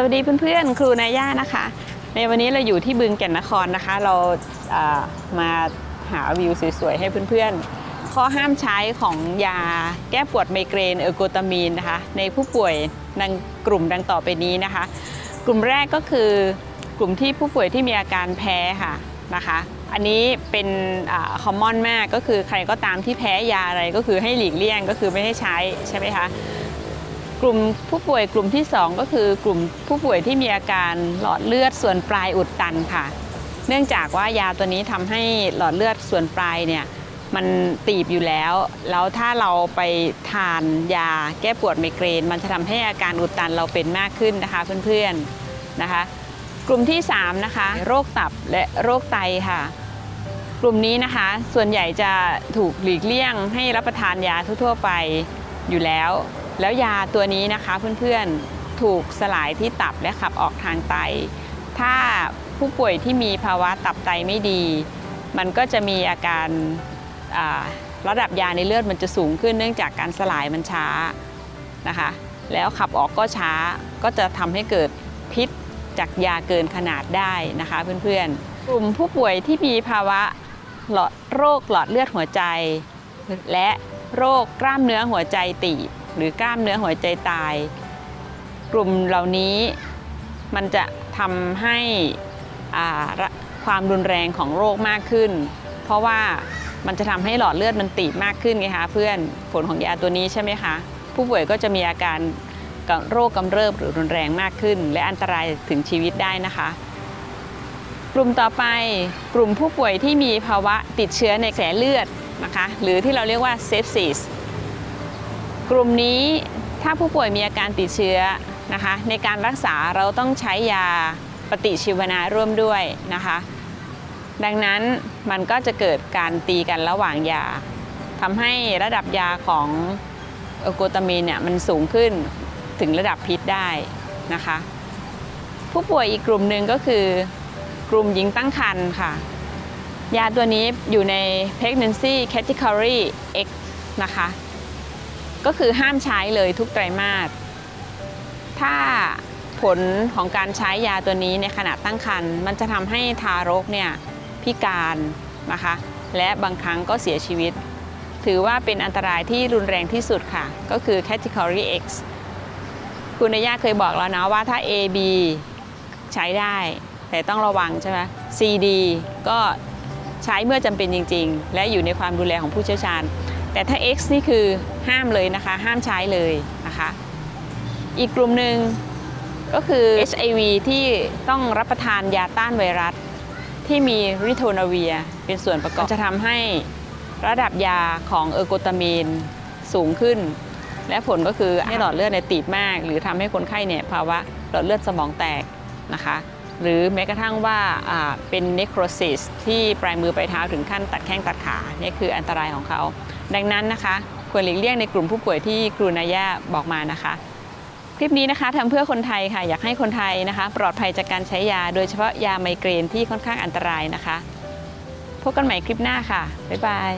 สวัสดีเพื่อนๆ ครูนาย่านะคะ ในวันนี้เราอยู่ที่บึงแก่นนครนะคะ เราเมาหาวิวสวยๆ ให้เพื่อนๆ ข้อห้ามใช้ของยาแก้ปวดไมเกรนเออร์โกตามีนนะคะ ในผู้ป่วยดังกลุ่มดังต่อไปนี้นะคะ กลุ่มแรกก็คือกลุ่มที่ผู้ป่วยที่มีอาการแพ้ค่ะนะคะ อันนี้เป็นคอมมอนมากก็คือใครก็ตามที่แพ้ยาอะไรก็คือให้หลีกเลี่ยงก็คือไม่ให้ใช้ใช่ไหมคะ กลุ่มผู้ป่วยกลุ่มที่ 2 ก็คือกลุ่มผู้ป่วยที่มีอาการหลอดเลือดส่วนปลายอุดตันค่ะ เนื่องจากว่ายาตัวนี้ทำให้หลอดเลือดส่วนปลายเนี่ยมันตีบอยู่แล้ว แล้วถ้าเราไปทานยาแก้ปวดไมเกรน มันจะทำให้อาการอุดตันเราเป็นมากขึ้นนะคะเพื่อนๆนะคะ กลุ่มที่3นะคะโรคตับและโรคไตค่ะ กลุ่มนี้นะคะ ส่วนใหญ่จะถูกหลีกเลี่ยงให้รับประทานยาทั่ว ๆ ไปอยู่แล้ว แล้วยาตัวนี้นะคะเพื่อนๆถูกสลายที่ตับและขับออกทางไต ถ้าผู้ป่วยที่มีภาวะตับไตไม่ดี มันก็จะมีอาการาระดับยาในเลือดมันจะสูงขึ้นเนื่องจากการสลายมันช้านะคะ แล้วขับออกก็ช้าก็จะทำให้เกิดพิษจากยาเกินขนาดได้นะคะเพื่อนๆ กลุ่มผู้ป่วยที่มีภาวะหลอดโรคหลอดเลือดหัวใจ และโรคกล้ามเนื้อหัวใจตีบ หรือกล้ามเนื้อหัวใจตาย กลุ่มเหล่านี้มันจะทำให้ความรุนแรงของโรคมากขึ้น เพราะว่ามันจะทำให้หลอดเลือดมันตีบมากขึ้นไงคะเพื่อนผลของยาตัวนี้ใช่ไหมคะ ผู้ป่วยก็จะมีอาการโรคกำเริบหรือรุนแรงมากขึ้น และอันตรายถึงชีวิตได้นะคะ กลุ่มต่อไปกลุ่มผู้ป่วยที่มีภาวะติดเชื้อในกระแสเลือดนะคะ หรือที่เราเรียกว่าเซปซิส กลุ่มนี้ถ้าผู้ป่วยมีอาการติดเชื้อนะคะ ในการรักษาเราต้องใช้ยาปฏิชีวนะร่วมด้วยนะคะ ดังนั้นมันก็จะเกิดการตีกันระหว่างยาทำให้ระดับยาของอโกตามีนเนี่ยมันสูงขึ้นถึงระดับพิษได้นะคะ ผู้ป่วยอีกกลุ่มหนึ่งก็คือกลุ่มหญิงตั้งครรภ์ค่ะ ยาตัวนี้อยู่ใน pregnancy category X นะคะ ก็คือห้ามใช้เลยทุกไตรมาส ถ้าผลของการใช้ยาตัวนี้ในขณะตั้งครรภ์มันจะทำให้ทารกเนี่ยพิการนะคะ และบางครั้งก็เสียชีวิต ถือว่าเป็นอันตรายที่รุนแรงที่สุดค่ะ ก็คือ category X คุณนายาเคยบอกแล้วนะว่าถ้า A B ใช้ได้ แต่ต้องระวังใช่ไหม C D ก็ใช้เมื่อจำเป็นจริง ๆ และอยู่ในความดูแลของผู้เชี่ยวชาญ แต่ถ้า X นี่คือห้ามเลยนะคะ ห้ามใช้เลยนะคะ อีกกลุ่มหนึ่งก็คือ HIV ที่ต้องรับประทานยาต้านไวรัส ที่มีริโทนาเวียเป็นส่วนประกอบจะทำให้ระดับยาของเออร์โกตามีนสูงขึ้น และผลก็คือให้หลอดเลือดในยตีบมาก หรือทำให้คนไข้เนี่ยภาวะหลอดเลือดสมองแตกนะคะ หรือแม้กระทั่งว่าเป็นเนโครซิสที่ปลายมือปลายเท้าถึงขั้นตัดแข้งตัดขาเนี่ยคืออันตรายของเขา ดังนั้นนะคะควรหลีกเลี่ยงในกลุ่มผู้ป่วยที่ครูนายาบอกมานะคะคลิปนี้นะคะทำเพื่อคนไทยค่ะอยากให้คนไทยนะคะ ปลอดภัยจากการใช้ยา โดยเฉพาะยาไมเกรนที่ค่อนข้างอันตรายนะคะ พบกันใหม่คลิปหน้าค่ะ บ๊ายบาย